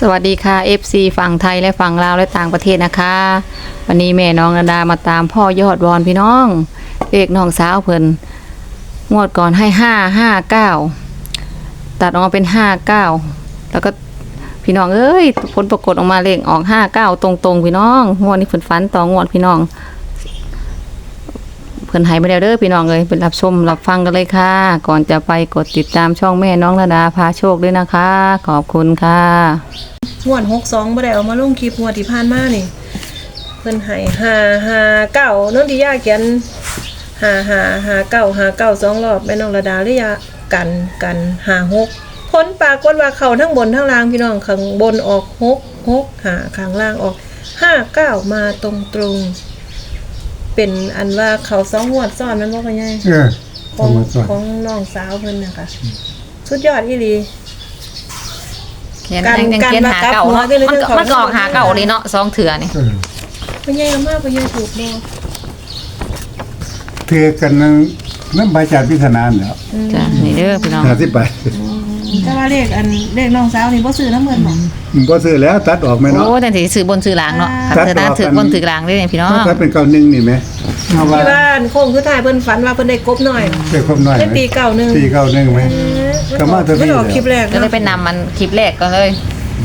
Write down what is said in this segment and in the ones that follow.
สวัสดีค่ะ FC ฝั่งไทยและฝั่งลาวและต่างประเทศนะคะ วันนี้แม่น้องนาดามาตามพ่อยอดวอนพี่น้องเอกน้องสาวเพิ่นงวดก่อนให้ห้าห้าเก้าตัดออกมาเป็นห้าเก้าแล้วก็พี่น้องเอ้ยผลปรากฏออกมาเลขออกห้าเก้าตรงๆ พี่น้องงวดนี้เพิ่นฝันต่องวดพี่น้อง พิ่นหายไปแล้วเด้อพี่น้องเลยเป็นรับชมรับฟังกันเลยค่ะ ก่อนจะไปกดติดตามช่องแม่น้องนาดาพาโชคด้วยนะคะ ขอบคุณค่ะงวดหกสองบ่ได้เอามาลงคลิปงวที่ผ่านมานี่เพิ่นให้หาหาเก้าน้องดิยาเขียนหาหาหาเก้าหาเก้าสองรอบแม่น้องระดาเลยากันกันหาหกผลปรากฏว่าเขาทั้งบนทั้งล่างพี่น้องข้างบนออกหกหกหาข้างล่างออกห้าเก้ามาตรงตรง เป็นอันว่าเขาสองงวดซ้อนมันว่าไงเออขขอองงสอน ของน้องสาวเพิ่นนะคะสุดยอดอีหลี เขียนการยังยังเขียนหาเก่าการเนาะการมันก็การมันก็ออกหาเก่าเลยเนาะสองเถื่อนี่เออเพิ่นใหญ่มากเพิ่นใหญ่ถูกบ่เทือกันนั้นน้ำใบจากพิธนานแล้วจ้ะนี่เด้อพี่น้องห้าสิบใบ แต่ว่าเลขอันเลขน้องสาวนี่บ่ซื้อน้ำเงินบ่มันก็ซื้อแล้วตัดออกไหมเนาะ โอ้แต่สิซื้อบนซื้อหลังเนาะตัดเธอน่าออกกันถือบนถือหลังได้เนี่ยพี่น้องถ้าเป็นเก้าหนึ่งนี่ไหมเอาว่าที่บ้านโค้งคือท้ายเพิ่นฝันว่าเพิ่นได้กบหน่อยเจ้าคมหน่อยได้ไหมตีเก่าหนึงตีเก้าหนึ่งไหม ก็มาเท่านี้ ไม่ออกคลิปแรกก็เลยเนาะไปนำมันคลิปแรกก็เลย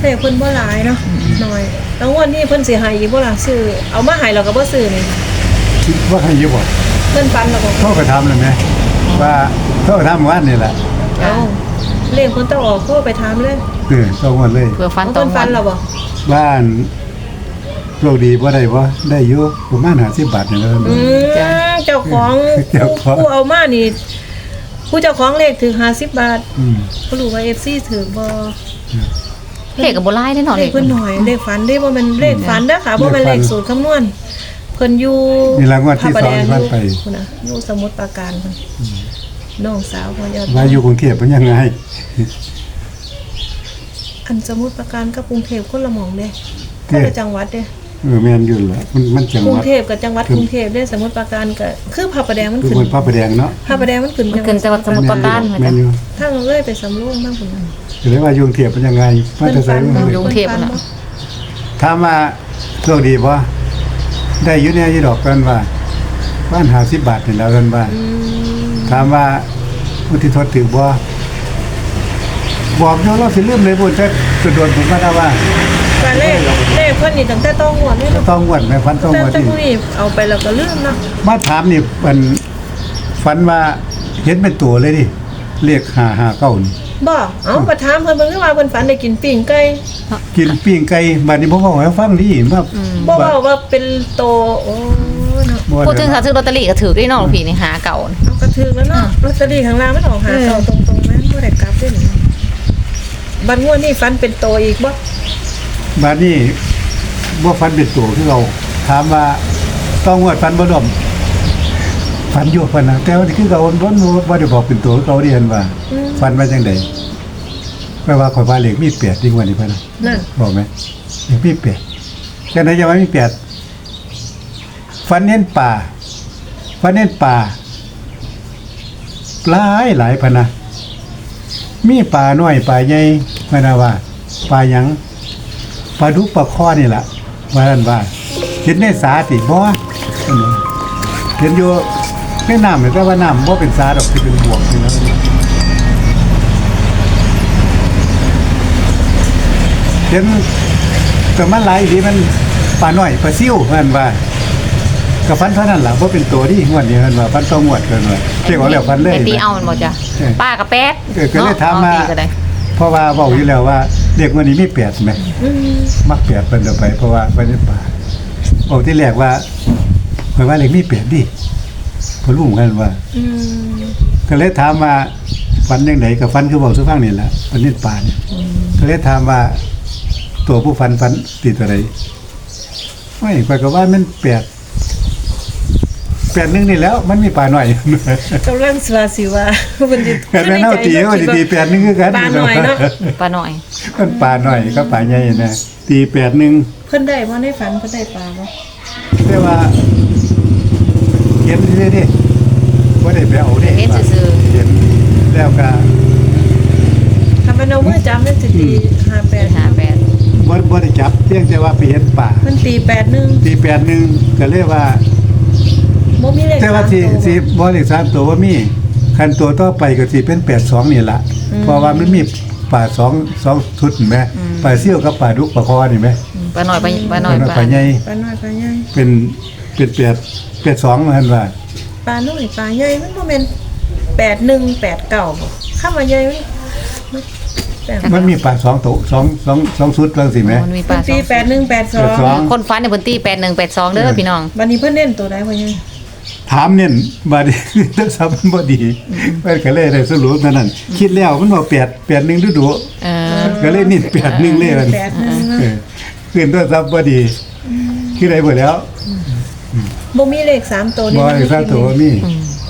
แต่เพิ่นบ่หลายเนาะหน่อยแล้วงวันนี้เพิ่นสิให้อีกบ่ล่ะซื้อเอามาให้เราก็บ่ซื้อนี่คิดว่าให้เยอะบ่เพิ่นฝันแล้วก็เขาก็ทำเลยไหมว่าเขาก็ทำวันนี่แหละเอา เลขเพิ่นต้องออกโทรไปถามเลยเออต้องวันเลย เพื่อฟันตรเพิ่งนวัฝันนแล้วบ่บ้านโชคดีบ่ได้บ่ได้อยู่ประมาณห้าสิบบาทนี่แหละอืมเจ้าของเจ้าของ ผู้เอามานี่ผู้เจ้าของเลขถือ50บาทอืมบ่รู้ว่า FC ถือบ่เลขกับโบราณได้เนาะเลเลขขเพิ่นหน่อยเลขฝันได้บ่แม่นเลขฝันเด้อค่ะบ่แม่นเลขสูตรคำนวณเพิ่นอยู่นี่รางวัลที่พระสปองระแดที่มันไปพุ่นน่ะอยู่สมุทรปราการเพิ่น น้องสาวพ่อยอดว่าอยู่กรุงเทพเป็นยังไง อันสมุทรปราการกับกรุงเทพคนละหม่องเด้คเด้นละจังหวัดเด้เออแม่นอยู่แหละมันมันจังกรุหงวัดเทพกับจังหวัดกรุงเทพเด้สมุทรปราการก็คือพระประแดงมันคือขึ้นคนพระประแดงเนาะพระประแดงมันขึ้นมันขึ้นจังหวัดสมุทรปราการเหมือนแม่กันนอยู่ทางเลยไปสำโรงทางพุ่นน่ะจะได้ว่าอยู่กรุงเทพเป็นยังไงมาจะใส่เพิ่นฝันเลบ่ยอยู่กรุงเทพน่ะ ถามว่าโชคดีบ่ได้อยู่เนี่ยยี่ดอกกันว่าบ้านหาสิบบาทนี่แล้วกันว่า อืม ถามว่ามุทิทศถือบ่บอกโยเราสิลืมเลยบุญจะกระโดดผมมาได้ว่าก็เลขเลขเพิ่นนี่ตั้งแต่ต้องงวดเลยเนาะต้องงวดแม่ฟันต้องแต่งวดแต่ที่ผู้นี้เอาไปแล้วก็ลืมเนาะมาถามนี่มันฝันว่าเห็นเป็นตัวเลยดิเรียกหาหาเก้านี่บ่เอาไปถามเพิ่นเบิ่งคือว่าเพิ่นฝันได้กินปิ้งไก่กินปิ้งไก่บัดนี้ผมบอกให้ฟังดิว่า บ่เว้าว่าเป็นโตโอ้ เนาะพูดถึงถ้าซื้อลอตเตอรี่ก็ถือได้เนาะหลวงพี่นี่หาเก่านี่เอากระถึกแล้วเนาะลอตเตอรี่ข้างล่างมันออกหาเก่าตรงๆแม่นบ่ได้กลับด้วยนี่บัดงวดนี้ฝันเป็นโตอีกบ่บัดนี้บ่ฟันเป็นตัวคือเราถามว่าต้องงวดฟันบ่ดมฟันอยู่ฟันนะแต่ว่านี่คือเราบ่บ่บ่ได้บอกเป็นตัวเขาเรียนว่าอืมฟันมาจังได๋แปลว่าข่อยว่าเลขมี8ดีกว่านี่เพิ่นนะนั่นบอกไหมเลขมี8จังได๋จะว่ามี8 ฟันเน้นป่าฟันเน้นป่าหลายหลายพะนะมีป่าน้อยป่าใหญ่พะนะว่าป่าหยังปลาดุกปลาข้อนี่แหละว่านั่นว่าเห็นในสาติบ่อืมเห็นอยู่ในน้ำแต่ว่าน้ำบ่เป็นสาดอกที่เป็นบวกนี่นะเห็นแต่มันหลายดีมันปลาน้อยปลาซิ่วว่านั่นว่า กับฟันเท่านั้นล่ะบ่เป็นตัวที่งวดนี้มันว่าฟันต้องงวดกันว่าเรียกว่าแล้วฟันเลยไปตีเอามันหมดจ้ะเออป้ากับแป๊ดเออก็เลยถามมาเนะเอตีก็ได้เพราะว่าเว้าอยู่แล้วว่าเด็กวันนี้มีแปดไหมอืมมักเปลียดเพิ่นเอาไป เพราะว่าไปในป่าบอกที่แรกว่าเพิ่นว่าเล็กมีเปลียดดิเพิ่นรู้เหมือนกันว่าอืมก็เลยถามว่าฟันยังไงกับฟันคือบอกสุฟังนี่แหละฟันนิดป่าเนี่ยก็เลยถามว่าตัวผู้ฟันฟันติดอะไรไม่ข่อยก็ว่ามันแปดแปดหนึงนี่แล้วมันมีป่าหน่อยกำลังสิว่าสิว่าเพิ่นสิแปดแม่นเอาตีว่าสิตีแปดหนึงคือกันปลาหน่อยเนาะป้าหน่อยมันป่าหน่อยก็ป่าใหญ่นะตีแปดหนึงเพิ่นได้บ่ในฝันเพิ่นได้ปลาบ่เรียกว่าเห็นนี่ดิว่าได้ไปเอาเด้เห็นซื่อเห็นแล้วก็ถ้ามันเอามือจับมันสิตี58หาแปดเพียงแต่ว่าไปเห็นป่ามันตีแปดหนึ่งตีแปดหนึ่งก็เรียกว่า บ่มีเลขแต่ว่าสามสีตัวสีบอเลขสามตัวว่ามีคันตัวต่อไปก็สิเป็นแปดสองนี่ละเพราะว่ามันมีป่าสองสองชุดเห็นไหมป่าเซี่ยวกับป่าดุกป่าคอนี่ไหมปลาหน่อยปลาปลาหน่อยปป่าลาใหญ่ปลาน้อยปลาใหญ่เป็นเป็นแปดแปดสองเหมือนว่าปลาน้อยปลาใหญ่มันบ่แม่นแปดหนึ่งแปดเก้าบ่ข้ามาใหญ่มันมันแปดมันมีป่าสองตัวสองสองสองชุดว่าสิไหมมันมีปมัลานสตีองแปดหนึ่งแปดสอแปดสองงคนฟันในพื้นที่แปดหนึ่งแปดสองเด้อพี่น้องวันนี้เพิ่นเน้นตัวใดพ่อใหญ่ ถามเนี่ยบาดนีโทรศัพท์มันบ่ดีมันก็เลยได้สรุปเท่านั้นคิดแล้วมันว่าแปดแปดหนึ่งดูดูเออก็เลยนิดแปดหนึ่งเลยมันแปดหนึ่งเออขึ้นโทรศัพท์บ่ดีคือได้หมดแล้วบ่มีเลขสามตัวนี่บ่มันได้ทราบตัวว่ามี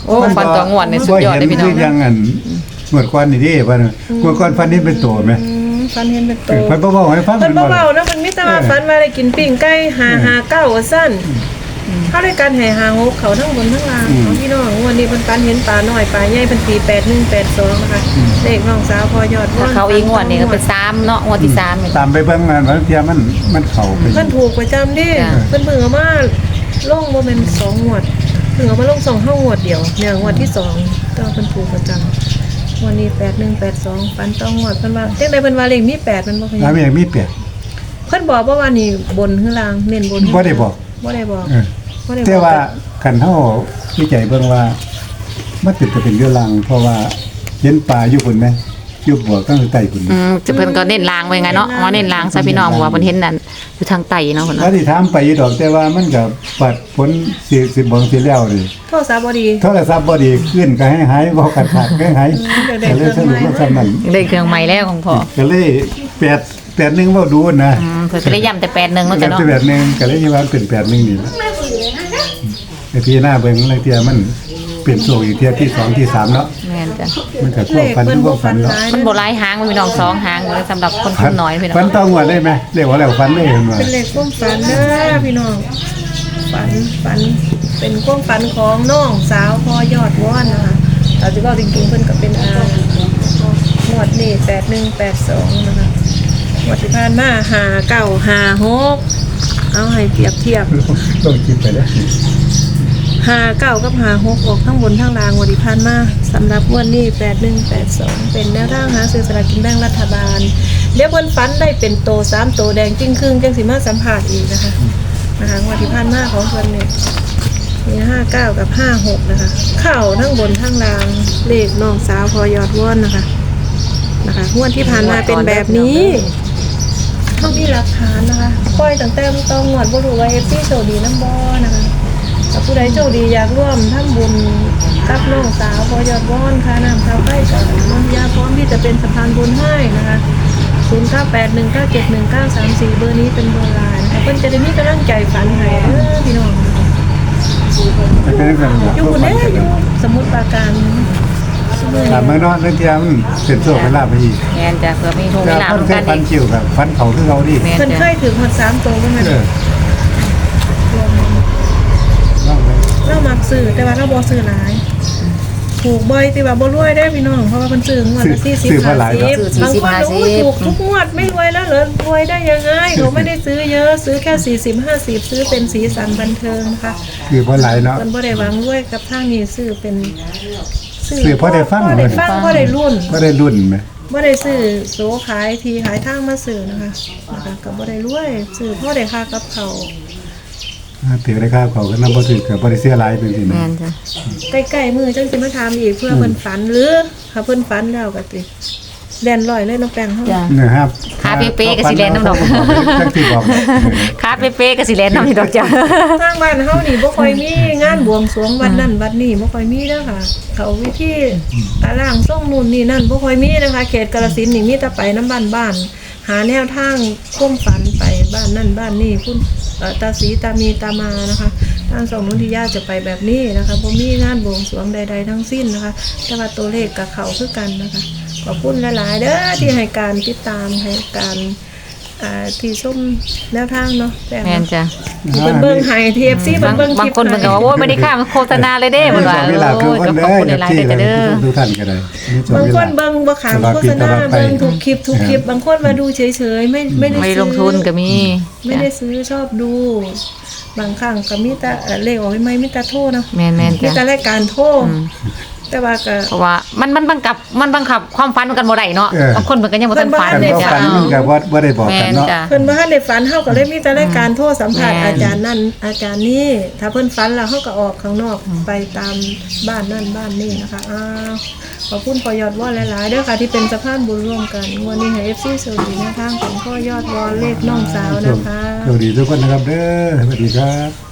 โอ้ฟันตัวงวดในสุดยอดเลยพี่น้องบ่เห็คือยังอันหมวดก่อนนี่เดิว่าน่ะหมวดก่อนฟันนี่เป็นโตไหมอืมฟันเห็นเป็นเอตัวอฟันบ่เว้าให้ฟังเพิ่นบ่เบาๆนะมันมีแต่ว่าเออฟันว่าได้กินปิ้งไก่หาหาเก้าว่าซั่น เขาได้การแห่หาหกเขาทั้งบนทั้งล่างของพี่น้องวันนี้เพิ่นฟันเห็นปลาน้อยปลาใหญ่เพิ่นตี81 82นะคะเลขน้องสาวพอยอดถ้าเขาอีกงวดนี่ก็เป็นสามเนาะงวดที่สามนี่ ตามไปเบิ่งงานบางเทียมันมันเข้าไปเพิ่นถูกประจำดิจ้ะ เพิ่นเพิ่งเอามาลงบ่แม่นสองงวดเพิ่งเอามาลงสองเฮางวดเดียวเนี่ยงวดที่สองก็เพิ่นถูกประจำวันนี้8182ฟันต้องงวดเพิ่นว่าจังได๋เพิ่นว่าเลขมี8มันบ่ค่อยถามอย่างมีแปดเพิ่นบอกว่าว่านี่บนข้างล่างเน้นบนบ่ได้บอก บ่ได้บอกเออบ่ได้บอกแต่ว่าคันเฮาวิจัยเบิ่งว่ามันเป็นจะเป็นเรื่องลัง เพราะว่าเห็นปลาอยู่พุ่นไหมอยู่บวกตั้งแต่ใต้พุ่นอืมจะเพิ่นก็เน้นล้างไว้ไงเนาะว่าเน้นล้างซะพี่น้องเพราะว่าเพิ่นเห็นนั่นอยู่ทางใต้เนาะเพิ่นถ้าเนาะที่ถามไปอยู่ดอกแต่ว่ามันก็ปัดผลสิสิบ่สิแล้วนี่โทรศัพท์บ่ดี โทรศัพท์บ่ดีขึ้นก็ให้หายบ่ขาดขาดก็ให้หายเดี๋ยวได้ก็เลยสรุปว่าเครื่องใหม่ซำนั้นเลยเครื่องใหม่แล้วของพ่อก็เลยแปด แปดหนึงบ่ดูนะอืมเพิ่นก็ได้ย้ำแต่แปดหนึ่งมัเนาะนจ้ะเนาะก็แบบหนึงก็เลยคิดว่าเป็นแปดหนึงนี่ล่ะไอ้พี่หน้าเบิ่งลางเที่ยมันเปลี่ยนโซอีกเที่ยที่สองที่สามเนาะแม่นจ้ะมันก็คเลวบขฟันเพิ่นควบ่บฟัฟันนเนาะร้ายมันบ่หลายหางมันมีน้องสองหางเลยสำหรับคนทุนน้อยพี่น้อฟันงต้องหัวได้ไหมเรียกว่าแล้วฟันได้เห็นว่าเป็นเลขความฝันเด้อพี่น้องฝันฝันเป็นความฝันของน้องสาวพอยอดว่อนนะคะแต่ที่ก็จริงๆเพิ่นก็เป็นอางวดนี้8182นะคะ งวดที่ผ่านมา5956เอาให้เปรียบเทียบต้องคิดไปแล้วหาเก้ากับหาหกออกทั้งบนทั้งล่างวันที่ผ่านมาสำหรับงวันนี้แปดหนึ่งแปดสองเป็นแนวทางหาซื้อสลากกินแบ่งรัฐบาลเดี๋ยวเพิ่นฟันได้เป็นโตสามโตแดงจิ้งครึ่งจังสิมาสัมผัสอีกนะคะนะคะงวันที่ผ่านมาของเพิ่นเนี่ยมีห้าเก้ากับห้าหกนะคะ เข้าทั้งบนทั้งล่างเลขน้องสาวพอยอดว่อนนะคะนะคะงวดที่ผ่านมาเป็นแบบนี้ ต้องมีหลักฐานนะคะปล่อยตั้งแต่ต้องงวดบ่รู้ว่าเอฟซีโชคดีน้ำบอนะคะถ้าผู้ใดโชคดีอยากร่วมทำบุญกับน้องสาวพอยอดว่อนค่ะน้ำข้าวไก่กับนนยาพร้อมที่จะเป็นสะพานบุญให้นะคะ0 9 8 1 9 7 1 9 3 4 เบอร์นี้เป็นเบอร์ไลน์นะคะเพิ่นจะได้มีกำลังใจฝันให้เด้อพี่น้องแต่ก็ยังกันอยู่คนเด้ออยู่สมุทรปราการเมื่อ ถามเมื่อนอนเรื่องเที่ยมันเป็นโซ่เป็นลาบไปอีกแม่นจ้ะเพื่อมีโชคแต่มีลาภฟันนำแค่กันฟันอีกคิวกับฟันเขาคือเขาดิแม่นเพิ่นเคจ้ะยถือหดสามตัวก็แม่นเออลองไปเรามักซื้อแต่ว่าเราบ่ซื้อหลายถูกบ่อยที่ว่าบ่รวยได้อพี่น้องเพราะว่าเพิ่นซื้องวดละ40ซื้อมาหลายเนาะ50บางคนโอ้ยถูกทุกงวดไม่รวยแล้วเหรอรวยได้ยังไงเขาไม่ได้ซื้อเยอะซื้อแค่40 50ซื้อเป็นสีสันบันเทิงนะคะ คือเพราะหลายเนาะเพิ่นบ่ได้หวังรวยกับทางนี้ซื้อเป็น ซื้อเพราะได้ฟังบ่ได้ฟังบ่ได้รุ่นก็ได้รุ่นไหมบ่ได้ซื้อโสขายทีขายทางมาซื้อนะคะนะคะก็บ่ได้รวยซื้อเพราะได้ค่ากับเขาวถือได้ค่าเขาก็นำบ่ถือกับบ่ได้เสียหลายเป็นสิแม่นะนจ้ะใกล้ๆมือจังสิมาถามอีกเพื่อเพิ่นฝันหรือถ้าเพิ่นฝันแล้วก็ติ แล่นลอยเลยน้องแป้งเฮาจ้ะ นะครับขาเป๊ะๆกับสีแดงน้ำดอก จังที่บอกขาเป๊ะๆกับสีแลนน้ำที่ดอกจ้ะ ทางบ้านเฮานี่บ่ค่อยมีงานบวงสรวงวันนั้นวันนี้บ่ค่อยมีเด้อค่ะ เขาวิธีตารางส่งนู่นนี่นั่นบ่ค่อยมีนะคะ เขตกาฬสินธุ์นี่มีแต่ไปน้ำบ้านบ้านหาแนวทางความฝันไปบ้านนั่นบ้านนี่คุณเอ่อตาสีตามีตามานะคะทางสองนุนทิยาจะไปแบบนี้นะคะบ่มีงานบวงสรวงใด ๆ ทั้งสิ้นนะคะ แต่ว่าตัวเลขกับเขาคือกันนะคะ ขอบคุณหลาย ๆ เด้อที่ให้การติดตามให้การอ่าที่ส้มแนวทางเนาะแต่แม่นจ้ะที่เบิ่งเบิ่งให้ทีเอฟซีบางเบิ่งบางคนเพิ่นก็ว่าโอ้ยบ่ได้ค่าโฆษณาเลยเด้มีเพิ่นโชว่าคมีลาภทุกโอ้ยคนก็เลขอบยคุณหลายๆที่เด้อเด้อทุกท่านก็ได้มีโชคบางมีคลานภเบิ่งบ่ขามโฆษณาเบิ่งถูกคลิปถูกคลิปบางคนมาดูเฉย ๆ ไม่ไม่ได้ไม่ซื้อลงทุนก็มี ไม่ได้ซื้อชอบดู บางครั้งก็มีแต่เอ่อเลขออกไม่มีแต่โทษเนาะแม่นแม่นมีจ้ะแต่รายการโทษ แต่ว่าก็ เพราะว่ามันมันบังคับมันบังคับความฝันมันกันบ่ได้เนาะเออ บางคนเพิ่นก็ยังบ่ทันฝันกันเลยบ่ จ้ะ ฝันมันก็บ่บ่ได้บอกแม่กันนเนาะ จ้ะ เพิ่นบ่ทันได้ฝันเฮาก็เลยมีแต่รายการโทษสัมภาษณ์แม่น อาจารย์นั่นอาจารย์นี่ถ้าเพิ่นฝันแล้วเฮาก็ออกข้างนอกไปตามบ้านนั่นบ้านนี่นะคะอ้าวขอบคุณพอยอดวอนหลายๆเด้อค่ะที่เป็นสะพานบุญร่วมกันงวันนี้ให้ FC สวัสดีในทางของพ่อยอดวอนเลขน้องสาวนะคะ สวัสดีทุกคนนะครับเด้อสวัสดีครับ